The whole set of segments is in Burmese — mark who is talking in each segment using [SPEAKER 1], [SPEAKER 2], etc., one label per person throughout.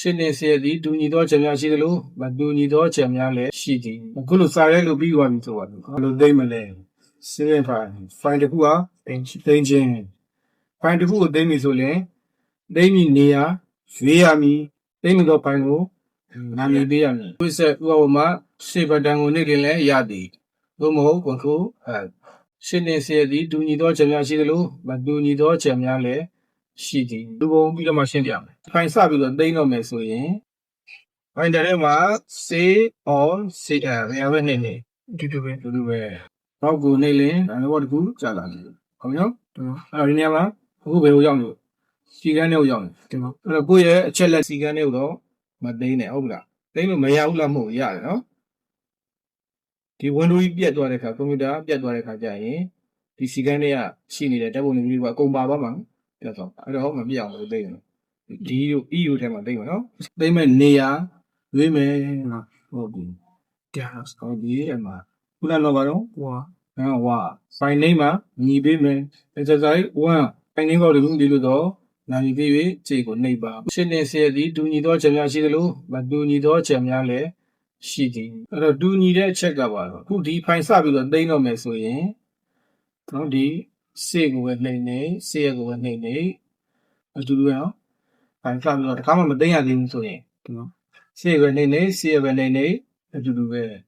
[SPEAKER 1] ရှင်နေစေသည်ဒူညီသောချက်များရှိသလိုမဒူညီသောချက်များလည်းရှိသည်အခုလိုစာရဲလို့ပြီးသွားပြီဆိုပါတော့ဘယ်လိုသိမ့်မလဲစီရင်ဖိုင်ဖိုင်တစ်ခုဟာသိမ့်သိမ့်ခြင်းဖိုင်တစ်ခုကိုသိမ့်ပြီဆိုရင်သိမ့်ပြီနေရာရွေးရမည်သိမ့်ပြီတော့ဖိုင်ကိုနာမည်ပေးရမည်ဝိဆက်ဥပမာစေဘတန်ကိုနေလင်းလဲရသည်သို့မဟုတ်ကွန်ကိုအဲရှင်နေစေသည်ဒူညီသောချက်များရှိသလိုမဒူညီသောချက်များလည်း ရှိသည်လူပုံပြီးတော့မှရှင်းပြမယ်ဖိုင်စပြီးတော့သိမ့်တော့မယ်ဆိုရင်ဖိုင်တယ်ထဲမှာ say or say အဲရပဲနေနေဒီလိုပဲဒီလိုပဲတော့ကိုနေလင်းဒါလည်းဘာတကူကြာလာတယ်ဟုတ်နော်အဲ့တော့ဒီနေရာမှာအခုဘယ်ကိုရောက်လို့စီကန်းထဲကိုရောက်နေဒီမှာအဲ့တော့ကိုယ့်ရဲ့အချက်လက်စီကန်းထဲကိုတော့မသိနေဟုတ်လားသိလို့မရဘူးလားမဟုတ်ရတယ်နော်ဒီ window ကြီးပြတ်သွားတဲ့ခါကွန်ပျူတာပြတ်သွားတဲ့ခါကျရင်ဒီစီကန်းတွေကရှိနေတဲ့ဓာတ်ပုံတွေမျိုးကအကုန်ပါသွားမှာ ပြတ်သွားအဲ့တော့မပြတ်အောင်လို့သိတယ်ဒီတို့ EU ထဲမှာသိမှာနော်သိမဲ့နေရာရွေးမယ်နော်ဟုတ်ပြီတရားဟုတ်ပြီအမခုနတော့ဘာတော့ဟွာဟမ်ဝါ file name မှာညီပေးမယ် exercise 1 file name ကိုဒီလိုဒီလိုတော့နာမည်ပေး၍ခြေကိုနှိပ်ပါရှင်းနေစေသည်ဒူညီသောချက်များရှိသလိုမဒူညီသောချက်များလည်းရှိသည်အဲ့တော့ဒူညီတဲ့အချက်ကပါတော့ခုဒီ file စပြီးတော့သိမ်းတော့မယ်ဆိုရင်နော်ဒီ စေကိုပဲနှိပ်နေစေကိုပဲနှိပ်နေအတူတူပဲနော် file စပြီးတော့တခါမှမသိမ်းရသေးဘူးဆိုရင်ဒီနော်စီပဲနေနေစီပဲနေနေအတူတူပဲအဲ့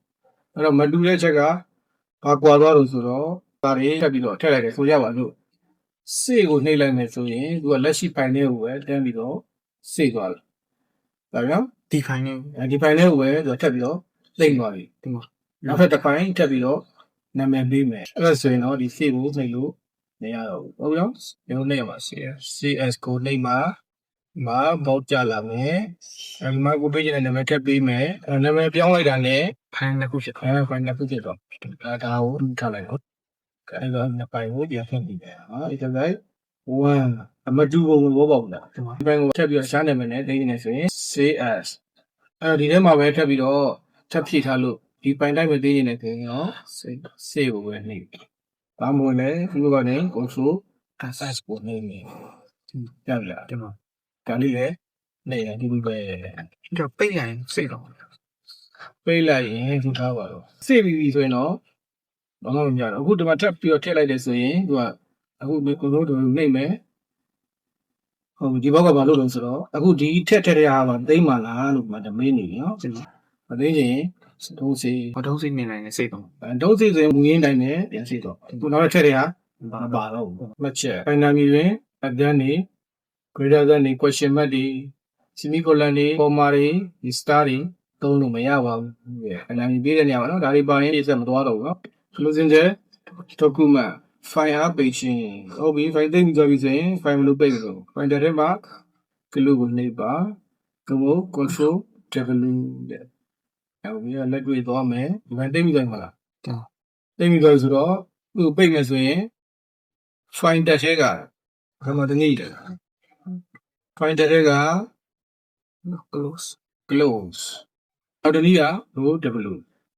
[SPEAKER 1] တော့မတူတဲ့ချက်ကဘာကွာသွားလို့ဆိုတော့ဒါတွေထပ်ပြီးတော့ထည့်လိုက်တယ်ဆိုရပါလို့စေကိုနှိပ်လိုက်မယ်ဆိုရင်သူကလက်ရှိဖိုင်လေးကိုပဲတန်းပြီးတော့စေသွားတယ်ဒါကြောင့်
[SPEAKER 2] ဒီဖိုင်နေ
[SPEAKER 1] ဒီဖိုင်လေးကိုပဲသူကထပ်ပြီးတော့သိမ့်သွားပြီဒီမှာနောက်ထပ်တစ်ဖိုင်ထပ်ပြီးတော့နာမည်ပေးမယ်အဲ့ဒါဆိုရင်တော့ဒီစေကိုနှိပ်လို့ မရတော့ဘူးဟုတ်ရောရုံးနှိပ်ရမှာ CS CS ကိုနှိပ်မှာမှာဘောက်ကြလာမယ်အဲဒီမှာကိုပေးချင်တဲ့နာမည်ထပ်ပေးမယ်အဲနာမည်ပြောင်းလိုက်တာနဲ့
[SPEAKER 2] ဖိုင်နှစ်ခုဖြစ်
[SPEAKER 1] အဲဖိုင်နှစ်ခုဖြစ်တော့အဲဒါကိုထားလိုက်တော့အဲဒါနှစ်ပိုင်ကိုပြန်ဖြတ်နေတယ်ဟာဒီကလိုက်1အမတူဘုံဘောပေါက်တာဒီဘက်ကိုထပ်ပြီးတော့ရှားနာမည်နဲ့သိနေဆိုရင် CS အဲဒီထဲမှာပဲထပ်ပြီးတော့ထပ်ဖြည့်ထားလို့ဒီပိုင်တိုင်းမသိနေတယ်ခင်ဗျာစေစေကိုပဲနှိပ် ဘာမှမလဲဒီဘက်ကနေ control access ကိုနှိပ်နေကြပြီလား
[SPEAKER 2] ဒီမှာ
[SPEAKER 1] ဒါလေးလည်းနေရဒီလိုပဲ
[SPEAKER 2] ဒီပိတ်ရင်စိတ်တော့
[SPEAKER 1] ပေးလိုက်ရင်ထူထားပါတော့စေပြီပြီဆိုရင်တော့တော့မမြတော့အခုဒီမှာထပ်ပြီးတော့ထည့်လိုက်တယ်ဆိုရင်သူကအခုကိုလိုတို့နှိမ့်မယ်ဟုတ်ဒီဘောက်ကဘာလို့လဲဆိုတော့အခုဒီထက်ထက်တဲ့ဟာကသိမ့်မှလားလို့မှတမင်းနေပြီနော်
[SPEAKER 2] ဒီမှာ
[SPEAKER 1] မသိချင် ဒုံးစီ
[SPEAKER 2] ဘာတော့စိတ်မြင်နိုင်တဲ့စိတ်တော့
[SPEAKER 1] ဒုံးစီဆိုရင်မူရင်းတိုင်းနဲ့ပြန်စီတော့ခုနောက်ထက်တဲ့ဟာမပါတော့ဘူးမှတ်ချက်ဖိုင်နာမီတွင်အတန်းနေ greater than နေ question mark တွေ semicolon တွေ comma တွေဒီ star တွေသုံးလို့မရပါဘူးရဲ့အနာမီပေးတဲ့နေရာမှာနော်ဒါတွေပါရင်ပြည့်စက်မသွားတော့ဘူးနော် closing ချက် document file အားပိတ်ခြင်းဟုတ်ပြီ file သိမ့်ပြီးသွားပြီဆိုရင် file မလို့ပိတ်လို့ file ထဲမှာ glue ကိုနှိပ်ပါကမို့ control w တဲ့ ဟုတ်ပြီလက်တွေ့သွားမယ်ဒီမှာသိမ့်ပြီးသွားမှာလား
[SPEAKER 2] ဒါ
[SPEAKER 1] သိမ့်ပြီးသွားဆိုတော့သူ့ပိတ်မယ်ဆိုရင် file တက်ထဲကဘယ်မှာတနည်းတယ် file တက်ထဲက
[SPEAKER 2] close
[SPEAKER 1] close နောက်တနည်းက row w